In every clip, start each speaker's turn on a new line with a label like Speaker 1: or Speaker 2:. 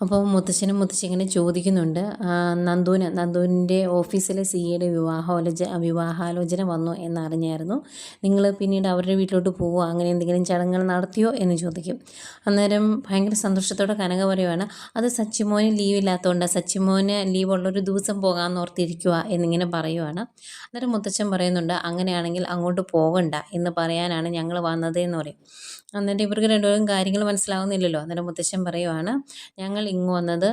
Speaker 1: അപ്പോൾ മുത്തശ്ശനും മുത്തശ്ശി ഇങ്ങനെ ചോദിക്കുന്നുണ്ട് നന്ദുവിന് നന്ദുവിന്റെ ഓഫീസിലെ സി എയുടെ വിവാഹാലോചന വിവാഹാലോചന വന്നു എന്നറിഞ്ഞായിരുന്നു. നിങ്ങൾ പിന്നീട് അവരുടെ വീട്ടിലോട്ട് പോവോ അങ്ങനെ എന്തെങ്കിലും ചടങ്ങുകൾ നടത്തിയോ? എന്ന് ചോദിക്കും. അന്നേരം ഭയങ്കര സന്തോഷത്തോടെ കനക പറയുവാണ് അത് സച്ചിമോന് ലീവ് ഇല്ലാത്തതുകൊണ്ട് സച്ചിമോന് ലീവ് ഉള്ളൊരു ദിവസം പോകാമെന്ന് ഓർത്തിരിക്കുക എന്നിങ്ങനെ പറയുവാണ്. അന്നേരം മുത്തച്ഛൻ പറയുന്നുണ്ട് അങ്ങനെയാണെങ്കിൽ അങ്ങോട്ട് പോകണ്ട എന്ന് പറയാനാണ് ഞങ്ങൾ വന്നത് എന്ന് പറയും. എന്നിട്ട് ഇവർക്ക് രണ്ടുപേരും കാര്യങ്ങൾ മനസ്സിലാവുന്നില്ലല്ലോ. അന്നേരം മുത്തച്ഛൻ പറയുവാണ് ഞങ്ങൾ ഇങ്ങ് വന്നത്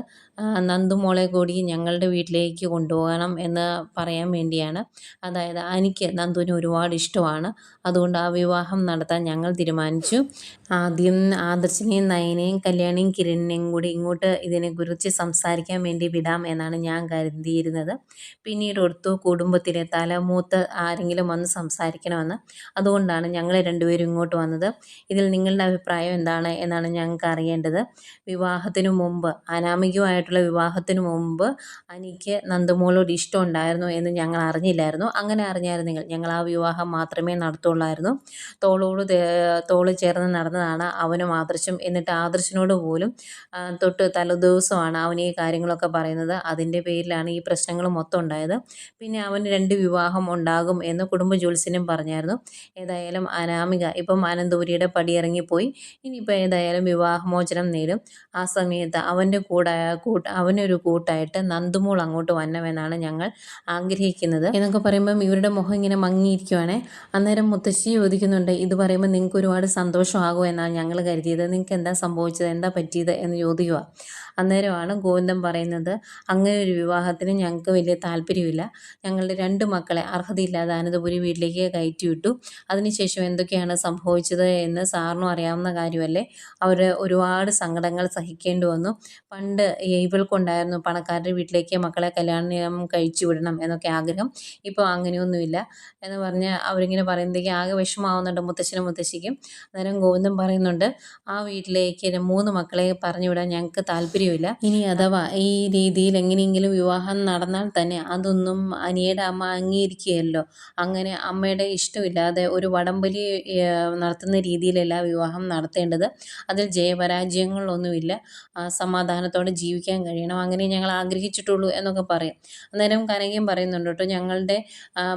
Speaker 1: നന്ദുമോളെ കൂടി ഞങ്ങളുടെ വീട്ടിലേക്ക് കൊണ്ടുപോകണം എന്ന് പറയാൻ വേണ്ടിയാണ്. അതായത് എനിക്ക് നന്ദുവിന് ഒരുപാട് ഇഷ്ടമാണ്. അതുകൊണ്ട് ആ വിവാഹം നടത്താൻ ഞങ്ങൾ തീരുമാനിച്ചു. ആദ്യം ആദർശിനെയും നയനെയും കല്യാണിയും കിരണിനെയും കൂടി ഇങ്ങോട്ട് ഇതിനെക്കുറിച്ച് സംസാരിക്കാൻ വേണ്ടി വിടാം എന്നാണ് ഞാൻ കരുതിയിരുന്നത്. പിന്നീട് ഓർത്തു കുടുംബത്തിലെ തലമൂത്ത് ആരെങ്കിലും വന്ന് സംസാരിക്കണമെന്ന്. അതുകൊണ്ടാണ് ഞങ്ങൾ രണ്ടുപേരും ഇങ്ങോട്ട് വന്നത്. ഇതിൽ നിങ്ങളുടെ അഭിപ്രായം എന്താണ് എന്നാണ് ഞങ്ങൾക്ക് അറിയേണ്ടത്. വിവാഹത്തിനു മുമ്പ് അനാമികമായിട്ടുള്ള വിവാഹത്തിന് മുമ്പ് അനിക്ക് നന്ദമോളോട് ഇഷ്ടം ഉണ്ടായിരുന്നു എന്ന് ഞങ്ങൾ അറിഞ്ഞില്ലായിരുന്നു. അങ്ങനെ അറിഞ്ഞായിരുന്നെങ്കിൽ ഞങ്ങൾ ആ വിവാഹം മാത്രമേ നടത്തുള്ളായിരുന്നു. തോളോട് തോൾ ചേർന്ന് നടന്നതാണ് അവനും ആദർശം. എന്നിട്ട് ആദർശനോട് പോലും തൊട്ട് തലേദിവസമാണ് അവൻ ഈ കാര്യങ്ങളൊക്കെ പറയുന്നത്. അതിന്റെ പേരിലാണ് ഈ പ്രശ്നങ്ങൾ മൊത്തം ഉണ്ടായത്. പിന്നെ അവന് രണ്ട് വിവാഹം ഉണ്ടാകും എന്ന് കുടുംബ ജ്യോത്സ്യനും പറഞ്ഞായിരുന്നു. ഏതായാലും അനാമിക ഇപ്പം അനന്തപുരിയുടെ പടിയിറങ്ങിപ്പോയി. ഇനിയിപ്പോൾ ഏതായാലും വിവാഹമോചനം നേടും. ആ സമയത്ത് അവന്റെ കൂടെ കൂട്ട അവനൊരു കൂട്ടായിട്ട് നന്ദുമോൾ അങ്ങോട്ട് വന്നമെന്നാണ് ഞങ്ങൾ ആഗ്രഹിക്കുന്നത്. എന്നൊക്കെ പറയുമ്പം ഇവരുടെ മുഖം ഇങ്ങനെ മങ്ങിയിരിക്കുവാണേ. അന്നേരം മുത്തശ്ശി ചോദിക്കുന്നുണ്ട് ഇത് പറയുമ്പോൾ നിങ്ങൾക്ക് ഒരുപാട് സന്തോഷമാകുമോ എന്നാണ് ഞങ്ങൾ കരുതിയത്. നിങ്ങൾക്ക് എന്താ സംഭവിച്ചത്? എന്താ പറ്റിയത്? എന്ന് ചോദിക്കുക അന്നേരമാണ് ഗോവിന്ദം പറയുന്നത് അങ്ങനെ ഒരു വിവാഹത്തിന് ഞങ്ങൾക്ക് വലിയ താല്പര്യമില്ല. ഞങ്ങളുടെ രണ്ട് മക്കളെ അർഹതയില്ലാതെ അനന്തപുരി വീട്ടിലേക്ക് കയറ്റി വിട്ടു അതിനുശേഷം എന്തൊക്കെയാണ് സംഭവിച്ചത് എന്ന് സാറിനും അറിയാവുന്ന കാര്യമല്ലേ? അവർ ഒരുപാട് സങ്കടങ്ങൾ സഹിക്കേണ്ടി വന്നു. പണ്ട് ഇവൾക്കുണ്ടായിരുന്നു പണക്കാരുടെ വീട്ടിലേക്ക് മക്കളെ കല്യാണം കഴിച്ചു വിടണം എന്നൊക്കെ ആഗ്രഹം. ഇപ്പോൾ അങ്ങനെയൊന്നുമില്ല. എന്ന് പറഞ്ഞ് അവരിങ്ങനെ പറയുന്നതേക്ക് ആകെ വിഷമാവുന്നുണ്ട് മുത്തശ്ശനും മുത്തശ്ശിക്കും. അന്നേരം ഗോവിന്ദൻ പറയുന്നുണ്ട് ആ വീട്ടിലേക്ക് മൂന്ന് മക്കളെ പറഞ്ഞു വിടാൻ ഞങ്ങൾക്ക് താല്പര്യമില്ല ഇനി അഥവാ ഈ രീതിയിൽ എങ്ങനെയെങ്കിലും വിവാഹം നടന്നാൽ തന്നെ അതൊന്നും അനിയുടെ അമ്മ അംഗീകരിക്കുകയല്ലോ. അങ്ങനെ അമ്മയുടെ ഇഷ്ടമില്ലാതെ ഒരു വടംവലി നടത്തുന്ന രീതിയിലല്ല വിവാഹം നടത്തേണ്ടത്. അതിൽ ജയപരാജയങ്ങളൊന്നുമില്ല. ആ, സമാധാനത്തോടെ ജീവിക്കാൻ കഴിയണം. അങ്ങനെ ഞങ്ങൾ ആഗ്രഹിച്ചിട്ടുള്ളൂ എന്നൊക്കെ പറയും. അന്നേരം കനകയും പറയുന്നുണ്ട് കേട്ടോ ഞങ്ങളുടെ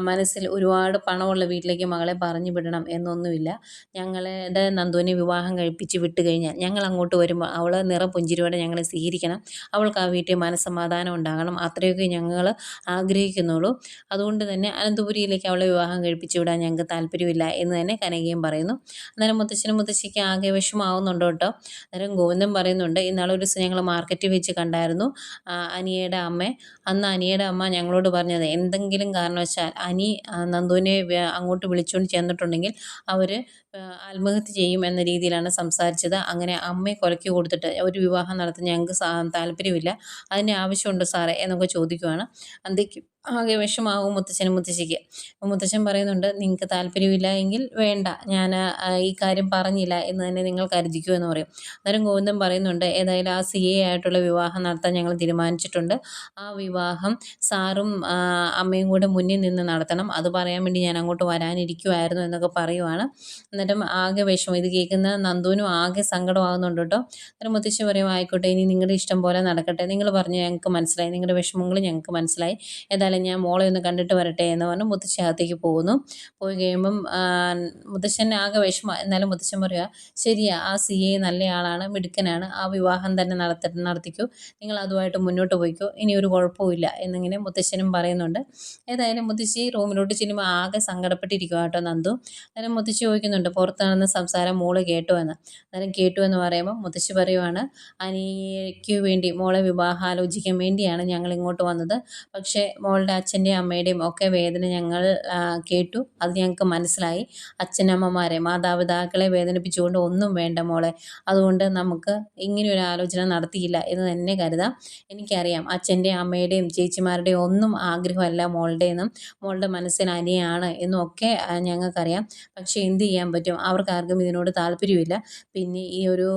Speaker 1: മനസ്സിൽ ഒരുപാട് പണമുള്ള വീട്ടിലേക്ക് മകളെ പറഞ്ഞു വിടണം എന്നൊന്നുമില്ല. ഞങ്ങളുടെ നന്ദുവിനെ വിവാഹം കഴിപ്പിച്ച് വിട്ട് കഴിഞ്ഞാൽ ഞങ്ങൾ അങ്ങോട്ട് വരുമ്പോൾ അവൾ നിറപുഞ്ചിരിയോടെ ഞങ്ങളെ സ്വീകരിക്കണം. അവൾക്ക് ആ വീട്ടിൽ മനസ്സമാധാനം ഉണ്ടാകണം. അത്രയൊക്കെ ഞങ്ങൾ ആഗ്രഹിക്കുന്നുള്ളൂ. അതുകൊണ്ട് തന്നെ അനന്തപുരിയിലേക്ക് അവളെ വിവാഹം കഴിപ്പിച്ച് വിടാൻ ഞങ്ങൾക്ക് താല്പര്യമില്ല എന്ന് തന്നെ കനകയും പറയുന്നു. അന്നേരം മുത്തശ്ശനും മുത്തശ്ശിക്ക് ആകെ വിഷമാവുന്നുണ്ട് കേട്ടോ. അന്നേരം ഗോവിന്ദൻ പറയുന്നുണ്ട് ഇന്നാളെ ഒരു ഞങ്ങൾ മാർക്കറ്റിൽ വെച്ച് കണ്ടായിരുന്നു. അനിയയുടെ അമ്മ. അന്ന് അനിയുടെ അമ്മ ഞങ്ങളോട് പറഞ്ഞത് എന്തെങ്കിലും കാരണവശാൽ അനി നന്ദുവിനെ അങ്ങോട്ട് വിളിച്ചുകൊണ്ട് ചെന്നിട്ടുണ്ടെങ്കിൽ അവർ ആത്മഹത്യ ചെയ്യും എന്ന രീതിയിലാണ് സംസാരിച്ചത്. അങ്ങനെ അമ്മയെ കൊലക്കി കൊടുത്തിട്ട് ഒരു വിവാഹം നടത്താൻ ഞങ്ങൾക്ക് താല്പര്യമില്ല. അതിന് ആവശ്യമുണ്ട് സാറേ എന്നൊക്കെ ചോദിക്കുവാണ്. അന്തേക്ക് ആകെ വിഷമാവും മുത്തച്ഛനും മുത്തശ്ശിക്ക്. മുത്തച്ഛൻ പറയുന്നുണ്ട് നിങ്ങൾക്ക് താല്പര്യമില്ല എങ്കിൽ വേണ്ട. ഞാൻ ഈ കാര്യം പറഞ്ഞില്ല എന്ന് തന്നെ നിങ്ങൾ കരുതിക്കൂ എന്ന് പറയും. അന്നേരം ഗോവിന്ദൻ പറയുന്നുണ്ട് ഏതായാലും ആ സി എ ആയിട്ടുള്ള വിവാഹം നടത്താൻ ഞങ്ങൾ തീരുമാനിച്ചിട്ടുണ്ട്. ആ വിവാഹം സാറും അമ്മയും കൂടെ മുന്നിൽ നിന്ന് നടത്തണം. അത് പറയാൻ വേണ്ടി ഞാൻ അങ്ങോട്ട് വരാനിരിക്കുമായിരുന്നു എന്നൊക്കെ പറയുവാണ്. അന്നേരം ആകെ വിഷമം. ഇത് കേൾക്കുന്ന നന്ദുവിനും ആകെ സങ്കടമാകുന്നുണ്ട് കേട്ടോ. അന്നേരം മുത്തശ്ശി പറയും ആയിക്കോട്ടെ ഇനി നിങ്ങളുടെ ഇഷ്ടം പോലെ നടക്കട്ടെ. നിങ്ങൾ പറഞ്ഞു ഞങ്ങൾക്ക് മനസ്സിലായി. നിങ്ങളുടെ വിഷമങ്ങൾ ഞങ്ങൾക്ക് മനസ്സിലായി. ഞാൻ മോളെ ഒന്ന് കണ്ടിട്ട് വരട്ടെ എന്ന് പറഞ്ഞ് മുത്തശ്ശനകത്തേക്ക് പോകുന്നു. പോയി കഴിയുമ്പം മുത്തശ്ശൻ ആകെ വിഷമ. എന്നാലും മുത്തശ്ശൻ പറയുക ശരിയാ ആ സി എ നല്ലയാളാണ് മിടുക്കനാണ്. ആ വിവാഹം തന്നെ നടത്തി നടത്തിക്കൂ. നിങ്ങൾ അതുമായിട്ട് മുന്നോട്ട് പോയിക്കോ. ഇനി ഒരു കുഴപ്പമില്ല എന്നിങ്ങനെ മുത്തശ്ശനും പറയുന്നുണ്ട്. ഏതായാലും മുത്തശ്ശി റൂമിലോട്ട് ചെല്ലുമ്പോൾ ആകെ സങ്കടപ്പെട്ടിരിക്കുക കേട്ടോ നന്ദു. അന്നേരം മുത്തശ്ശി ചോദിക്കുന്നുണ്ട് പുറത്ത് നടന്ന സംസാരം മോൾ കേട്ടോ എന്ന്? അന്നേരം കേട്ടു എന്ന് പറയുമ്പോൾ മുത്തശ്ശി പറയുവാണ് അനിയയ്ക്ക് വേണ്ടി മോളെ വിവാഹം ആലോചിക്കാൻ വേണ്ടിയാണ് ഞങ്ങൾ ഇങ്ങോട്ട് വന്നത്. പക്ഷേ മോളുടെ അച്ഛന്റെയും അമ്മയുടെയും ഒക്കെ വേദന ഞങ്ങൾ കേട്ടു. അത് ഞങ്ങൾക്ക് മനസ്സിലായി. അച്ഛനമ്മമാരെ മാതാപിതാക്കളെ വേദനിപ്പിച്ചുകൊണ്ട് ഒന്നും വേണ്ട മോളെ. അതുകൊണ്ട് നമുക്ക് ഇങ്ങനെയൊരു ആലോചന നടത്തിയില്ല എന്ന് തന്നെ കരുതാം. എനിക്കറിയാം അച്ഛന്റെയും അമ്മയുടെയും ചേച്ചിമാരുടെയും ഒന്നും ആഗ്രഹമല്ല മോളുടെയെന്നും മോളുടെ മനസ്സിന് അനിയാണ് എന്നും ഒക്കെ ഞങ്ങൾക്കറിയാം. പക്ഷേ എന്ത് ചെയ്യാൻ പറ്റും? അവർക്ക് ആർക്കും ഇതിനോട് താല്പര്യമില്ല. പിന്നെ ഈ ഒരു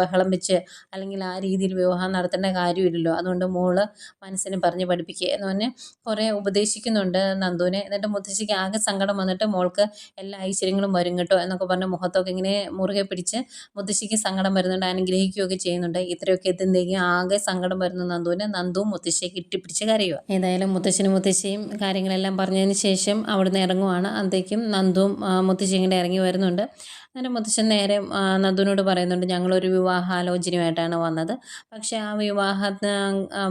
Speaker 1: ബഹളം വെച്ച് അല്ലെങ്കിൽ ആ രീതിയിൽ വിവാഹം നടത്തേണ്ട കാര്യമില്ലല്ലോ. അതുകൊണ്ട് മോൾ മനസ്സിന് പറഞ്ഞ് പഠിപ്പിക്കുക എന്ന് പറഞ്ഞ് കുറേ ഉപദേശിക്കുന്നുണ്ട് നന്ദുവിനെ. എന്നിട്ട് മുത്തശ്ശിക്ക് ആകെ സങ്കടം വന്നിട്ട് മോൾക്ക് എല്ലാ ഐശ്വര്യങ്ങളും വരും കേട്ടോ എന്നൊക്കെ പറഞ്ഞ് മുഖത്തൊക്കെ ഇങ്ങനെ മുറുകെ പിടിച്ച് മുത്തശ്ശിക്ക് സങ്കടം വരുന്നുണ്ട് അനുഗ്രഹിക്കുകയൊക്കെ ചെയ്യുന്നുണ്ട്. ഇത്രയൊക്കെ എത്തുന്നെങ്കിൽ ആകെ സങ്കടം വരുന്ന നന്ദുവിനെ. നന്ദുവും മുത്തശ്ശിയെ കിട്ടിപ്പിടിച്ച് കരയുക ഏതായാലും മുത്തശ്ശിനും മുത്തശ്ശിയും കാര്യങ്ങളെല്ലാം പറഞ്ഞതിന് ശേഷം അവിടുന്ന് ഇറങ്ങുവാണ്. അന്തേക്കും നന്ദുവും മുത്തശ്ശി ഇങ്ങനെ ഇറങ്ങി വരുന്നുണ്ട്. അങ്ങനെ മുത്തശ്ശൻ നേരെ നദുവിനോട് പറയുന്നുണ്ട് ഞങ്ങളൊരു വിവാഹാലോചനയുമായിട്ടാണ് വന്നത്. പക്ഷേ ആ വിവാഹ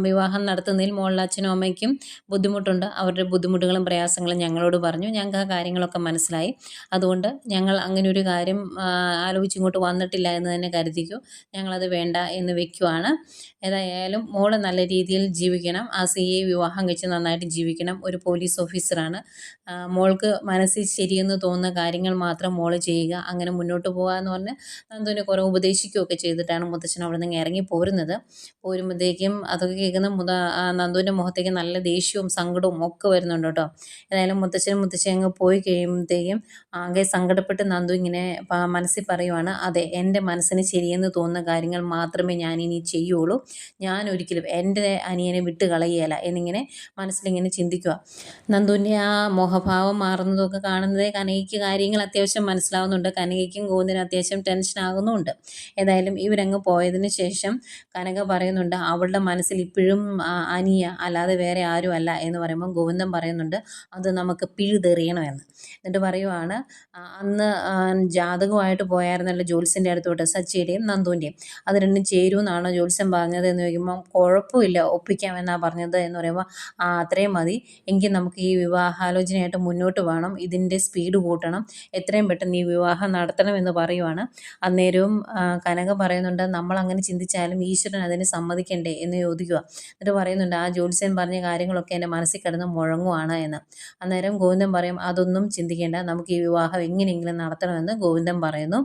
Speaker 1: വിവാഹം നടത്തുന്നതിൽ മോളിൽ അച്ഛനും അമ്മയ്ക്കും ബുദ്ധിമുട്ടുണ്ട്. അവരുടെ ബുദ്ധിമുട്ടുകളും പ്രയാസങ്ങളും ഞങ്ങളോട് പറഞ്ഞു. ഞങ്ങൾക്ക് ആ കാര്യങ്ങളൊക്കെ മനസ്സിലായി. അതുകൊണ്ട് ഞങ്ങൾ അങ്ങനെ ഒരു കാര്യം ആലോചിച്ച് ഇങ്ങോട്ട് വന്നിട്ടില്ല എന്ന് തന്നെ കരുതിക്കൂ. ഞങ്ങളത് വേണ്ട എന്ന് വെക്കുവാണ്. ഏതായാലും മോൾ നല്ല രീതിയിൽ ജീവിക്കണം. ആ സി എ വിവാഹം കഴിച്ച് നന്നായിട്ട് ജീവിക്കണം. ഒരു പോലീസ് ഓഫീസറാണ്. മോൾക്ക് മനസ്സിൽ ശരിയെന്ന് തോന്നുന്ന കാര്യങ്ങൾ മാത്രം മോൾ ചെയ്യുക. അങ്ങനെ മുന്നോട്ട് പോകുക എന്ന് പറഞ്ഞ് നന്ദുവിനെ കുറേ ഉപദേശിക്കുകയൊക്കെ ചെയ്തിട്ടാണ് മുത്തച്ഛൻ അവിടെ നിന്ന് ഇറങ്ങി പോരുന്നത്. പോരുമ്പോഴത്തേക്കും അതൊക്കെ കേൾക്കുന്ന മുത നന്ദുവിന്റെ മുഖത്തേക്ക് നല്ല ദേഷ്യവും സങ്കടവും ഒക്കെ വരുന്നുണ്ട് കേട്ടോ. ഏതായാലും മുത്തച്ഛനും മുത്തശ്ശി അങ്ങ് പോയി കഴിയുമ്പോഴത്തേക്കും ആകെ സങ്കടപ്പെട്ട് നന്ദു ഇങ്ങനെ മനസ്സിൽ പറയുവാണ് അതെ എന്റെ മനസ്സിന് ശരിയെന്ന് തോന്നുന്ന കാര്യങ്ങൾ മാത്രമേ ഞാൻ ഇനി ചെയ്യുള്ളൂ. ഞാൻ ഒരിക്കലും എന്റെ അനിയനെ വിട്ട് കളയുകയില്ല എന്നിങ്ങനെ മനസ്സിലിങ്ങനെ ചിന്തിക്കുക. നന്ദുവിന്റെ ആ മോഹഭാവം മാറുന്നതൊക്കെ കാണുന്നത് കനകയ്ക്ക് കാര്യങ്ങൾ അത്യാവശ്യം മനസ്സിലാവുന്നുണ്ട്. കനകയ്ക്കും ഗോവിന്ദനും അത്യാവശ്യം ടെൻഷൻ ആകുന്നുമുണ്ട്. ഏതായാലും ഇവരങ്ങ് പോയതിന് ശേഷം കനക പറയുന്നുണ്ട് അവളുടെ മനസ്സിൽ ഇപ്പോഴും അനിയ അല്ലാതെ വേറെ ആരും അല്ല എന്ന് പറയുമ്പോൾ ഗോവിന്ദൻ പറയുന്നുണ്ട് അത് നമുക്ക് പിഴുതെറിയണമെന്ന്. എന്നിട്ട് പറയുവാണ് അന്ന് ജാതകമായിട്ട് പോയായിരുന്നല്ലോ ജോത്സ്യന്റെ അടുത്തോട്ട് സച്ചിയുടെയും നന്ദുവിന്റെയും അത് രണ്ടും ചേരുമെന്നാണോ ജോത്സ്യൻ പറഞ്ഞത്? എന്ന് ചോദിക്കുമ്പോൾ കുഴപ്പമില്ല ഒപ്പിക്കാമെന്നാണ് പറഞ്ഞത് എന്ന് പറയുമ്പോൾ ആ അത്രയും മതി. എങ്കിൽ നമുക്ക് ഈ വിവാഹാലോചനയായിട്ട് മുന്നോട്ട് വേണം ഇതിന്റെ സ്പീഡ് കൂട്ടണം. എത്രയും പെട്ടെന്ന് ഈ വിവാഹം നടത്തണമെന്ന് പറയുവാണ്. അന്നേരവും കനകം പറയുന്നുണ്ട് നമ്മൾ അങ്ങനെ ചിന്തിച്ചാലും ഈശ്വരൻ അതിന് സമ്മതിക്കണ്ടേ? എന്ന് ചോദിക്കുക. എന്നിട്ട് പറയുന്നുണ്ട് ആ ജോത്സ്യൻ പറഞ്ഞ കാര്യങ്ങളൊക്കെ എന്റെ മനസ്സിൽ കിടന്ന് മുഴങ്ങുവാണ് എന്ന്. അന്നേരം ഗോവിന്ദൻ പറയും അതൊന്നും ചിന്തിക്കേണ്ട നമുക്ക് ഈ വിവാഹം എങ്ങനെയെങ്കിലും നടത്തണമെന്ന് ഗോവിന്ദൻ പറയുന്നു.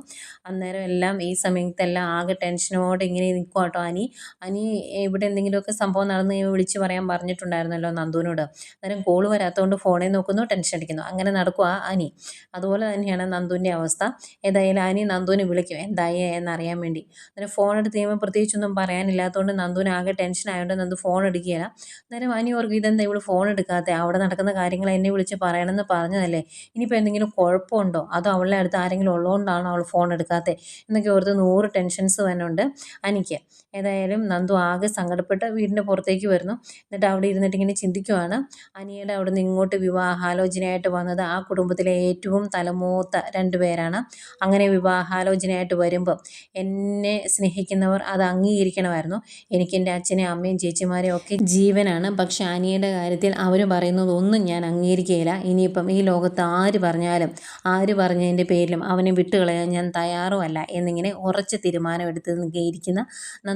Speaker 1: അന്നേരം എല്ലാം ഈ സമയത്തെല്ലാം ആകെ ടെൻഷനോടെ ഇങ്ങനെ നിൽക്കും കേട്ടോ അനി. അനി ഇവിടെ എന്തെങ്കിലുമൊക്കെ സംഭവം നടന്ന് വിളിച്ച് പറയാൻ പറഞ്ഞിട്ടുണ്ടായിരുന്നല്ലോ നന്ദുവിനോട്. അന്നേരം കോൾ വരാത്തതുകൊണ്ട് ഫോണിൽ നോക്കുന്നു ടെൻഷൻ അടിക്കുന്നു. അങ്ങനെ നടക്കുക അനി. അതുപോലെ തന്നെയാണ് നന്ദുവിന്റെ അവസ്ഥ. ഏതായാലും ആനി നന്ദുവിനെ വിളിക്കും. എന്തായി എന്നറിയാൻ വേണ്ടി. അന്നേരം ഫോൺ എടുത്ത് കഴിയുമ്പോൾ പ്രത്യേകിച്ചൊന്നും പറയാനില്ലാത്തതുകൊണ്ട് നന്ദുവിന് ആകെ ടെൻഷൻ ആയതുകൊണ്ട് നന്ദു ഫോൺ എടുക്കുകയില്ല. അന്നേരം അനി ഓർക്കും ഇതെന്താ ഇവിടെ ഫോൺ എടുക്കാത്ത? അവിടെ നടക്കുന്ന കാര്യങ്ങൾ എന്നെ വിളിച്ച് പറയണമെന്ന് പറഞ്ഞതല്ലേ? ഇനിയിപ്പോൾ എന്തെങ്കിലും കുഴപ്പമുണ്ടോ? അതോ അവളുടെ അടുത്ത് ആരെങ്കിലും ഉള്ളതുകൊണ്ടാണോ അവൾ ഫോൺ എടുക്കാത്തത് എന്നൊക്കെ ഓർത്ത് നൂറ് ടെൻഷൻസ് വരുന്നുണ്ട് അനിക്ക്. ഏതായാലും നന്ദു ആകെ സങ്കടപ്പെട്ട് വീടിന്റെ പുറത്തേക്ക് വരുന്നു. എന്നിട്ട് അവിടെ ഇരുന്നിട്ട് ഇങ്ങനെ ചിന്തിക്കുവാണ്. അനിയുടെ അവിടെ നിന്ന് ഇങ്ങോട്ട് വിവാഹാലോചനയായിട്ട് വന്നത് ആ കുടുംബത്തിലെ ഏറ്റവും തലമൂത്ത രണ്ട് പേരാണ്. അങ്ങനെ വിവാഹാലോചനയായിട്ട് വരുമ്പം എന്നെ സ്നേഹിക്കുന്നവർ അത് അംഗീകരിക്കണമായിരുന്നു. എനിക്ക് എന്റെ അച്ഛനെയും അമ്മയും ചേച്ചിമാരെയും ഒക്കെ ജീവനാണ്. പക്ഷെ അനിയുടെ കാര്യത്തിൽ അവർ പറയുന്നത് ഒന്നും ഞാൻ അംഗീകരിക്കുകയില്ല. ഇനിയിപ്പം ഈ ലോകത്ത് ആര് പറഞ്ഞാലും ആര് പറഞ്ഞതിന്റെ പേരിലും അവനെ വിട്ടുകളയാൻ ഞാൻ തയ്യാറുമല്ല എന്നിങ്ങനെ ഉറച്ച തീരുമാനമെടുത്ത് ഇരിക്കുന്ന